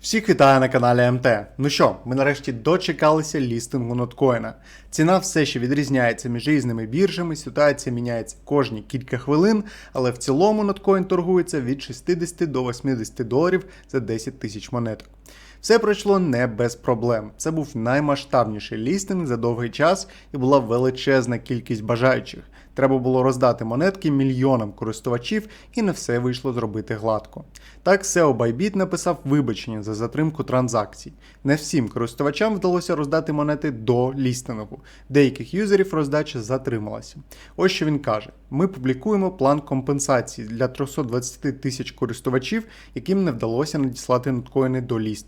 Всіх вітаю на каналі МТ. Ну що, ми нарешті дочекалися лістингу ноткоїна. Ціна все ще відрізняється між різними біржами, ситуація міняється кожні кілька хвилин, але в цілому ноткоін торгується від 60 до 80 доларів за 10 тисяч монеток. Все пройшло не без проблем. Це був наймасштабніший лістинг за довгий час і була величезна кількість бажаючих. Треба було роздати монетки мільйонам користувачів, і не все вийшло зробити гладко. Так, SEO Bybit написав вибачення за затримку транзакцій. Не всім користувачам вдалося роздати монети до лістингу. Деяких юзерів роздача затрималася. Ось що він каже: ми публікуємо план компенсації для 320 тисяч користувачів, яким не вдалося надіслати ноткоїни до лістингу.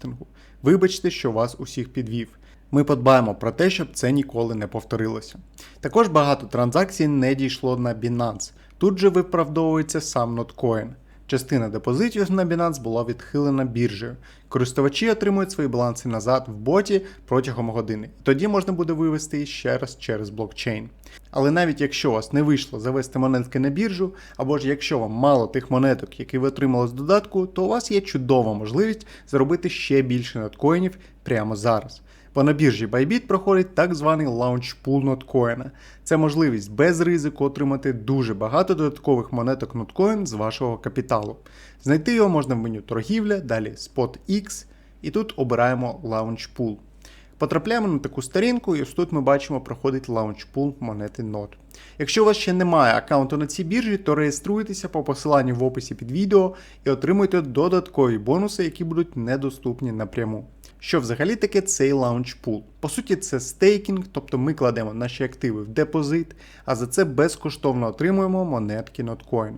Вибачте, що вас усіх підвів. Ми подбаємо про те, щоб це ніколи не повторилося. Також багато транзакцій не дійшло на Binance. Тут же виправдовується сам ноткоін. Частина депозитів на Binance була відхилена біржею. Користувачі отримують свої баланси назад в боті протягом години. Тоді можна буде вивести ще раз через блокчейн. Але навіть якщо у вас не вийшло завести монетки на біржу, або ж якщо вам мало тих монеток, які ви отримали з додатку, то у вас є чудова можливість заробити ще більше ноткоїнів прямо зараз. Бо на біржі Bybit проходить так званий лаунчпул ноткоїна. Це можливість без ризику отримати дуже багато додаткових монеток ноткоін з вашого капіталу. Знайти його можна в меню торгівля, далі Spot X, і тут обираємо лаунчпул. Потрапляємо на таку сторінку, і ось тут ми бачимо, проходить лаунчпул монети NOT. Якщо у вас ще немає аккаунту на цій біржі, то реєструйтеся по посиланню в описі під відео і отримуйте додаткові бонуси, які будуть недоступні напряму. Що взагалі таке цей лаунчпул? По суті, це стейкінг, тобто ми кладемо наші активи в депозит, а за це безкоштовно отримуємо монетки Notcoin.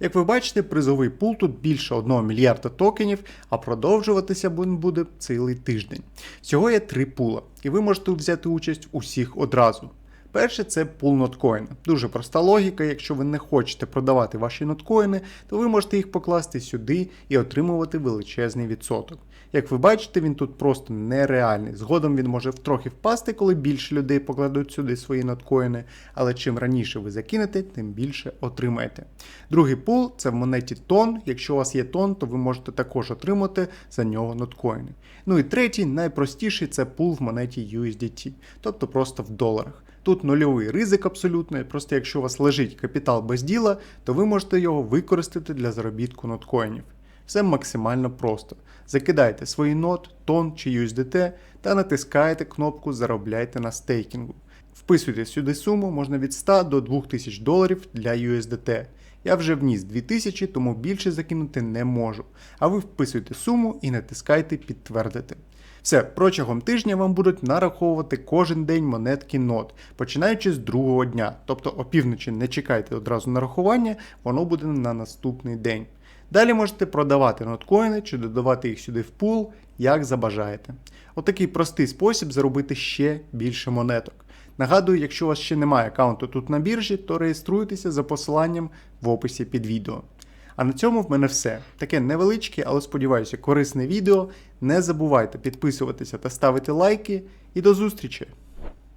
Як ви бачите, призовий пул тут більше 1 мільярда токенів, а продовжуватися він буде цілий тиждень. Всього є три пула, і ви можете взяти участь у всіх одразу. Перше це пул ноткоїна. Дуже проста логіка. Якщо ви не хочете продавати ваші ноткоїни, то ви можете їх покласти сюди і отримувати величезний відсоток. Як ви бачите, він тут просто нереальний. Згодом він може трохи впасти, коли більше людей покладуть сюди свої ноткоїни, але чим раніше ви закинете, тим більше отримаєте. Другий пул це в монеті тон. Якщо у вас є тон, то ви можете також отримати за нього ноткоїни. Ну і третій, найпростіший це пул в монеті USDT, тобто просто в доларах. Тут нульовий ризик абсолютно, просто якщо у вас лежить капітал без діла, то ви можете його використати для заробітку ноткоїнів. Все максимально просто. Закидайте свої нот, тон чи USDT та натискаєте кнопку Заробляйте на стейкінгу. Вписуйте сюди суму можна від 100 до 2000 доларів для USDT. Я вже вніс 2000, тому більше закинути не можу. А ви вписуйте суму і натискайте підтвердити. Все, протягом тижня вам будуть нараховувати кожен день монетки нот, починаючи з другого дня. Тобто опівночі не чекайте одразу нарахування, воно буде на наступний день. Далі можете продавати ноткоїни чи додавати їх сюди в пул, як забажаєте. Отакий простий спосіб заробити ще більше монеток. Нагадую, якщо у вас ще немає аккаунту тут на біржі, то реєструйтеся за посиланням в описі під відео. А на цьому в мене все. Таке невеличке, але сподіваюся, корисне відео. Не забувайте підписуватися та ставити лайки. І до зустрічі!